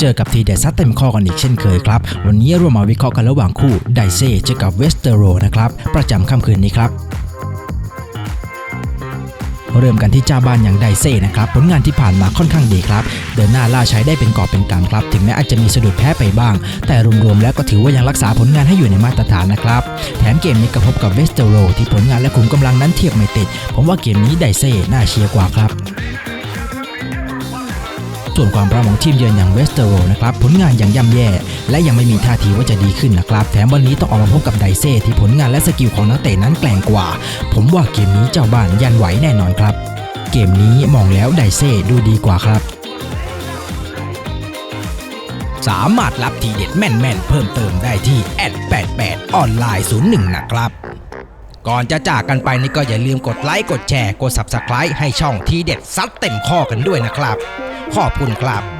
เจอกับทีเด็ดซัดเต็มข้อกันอีกเช่นเคยครับ วันนี้เรามมาวิเคราะห์กันระหว่างคู่ไดเซ่เจอกับเวสเตโรนะครับประจำค่ำคืนนี้ครับเริ่มกันที่เจ้าบ้านอย่างไดเซ่นะครับผลงานที่ผ่านมาค่อนข้างดีครับ เดินหน้าล่าใช้ได้เป็นกอบเป็นกำครับ ถึงแม้อาจจะมีสะดุดแพ้ไปบ้าง แต่รวมๆแล้วก็ถือว่ายังรักษาผลงานให้อยู่ในมาตรฐานนะครับ แถมเกมนี้ก็พบกับเวสเตโรที่ผลงานและขุมกำลังนั้นเทียบไม่ติด ผมว่าเกมนี้ไดเซ่น่าเชียร์กว่าครับ ส่วนความพร้อมของทีมเยือนอย่างเวสเตโรนะครับผลงานยังย่ำแย่ และยังไม่มีท่าทีว่าจะดีขึ้นนะครับแถมวันนี้ต้องออกมาพบกับไดเซ่ที่ผลงานและสกิลของนักเตะนั้นแกร่งกว่า ผมว่าเกมนี้เจ้าบ้านยันไหวแน่นอนครับ เกมนี้มองแล้วไดเซ่ดูดีกว่าครับสามารถรับทีเด็ดแม่นๆ เพิ่มเติมได้ที่แอด88ออนไลน์01 นะครับ ก่อนจะจากกันไปนี่ก็อย่าลืมกดไลค์ กดแชร์ กด Subscribe ให้ช่องทีเด็ดซัดเต็มข้อกันด้วยนะครับ ขอบคุณครับ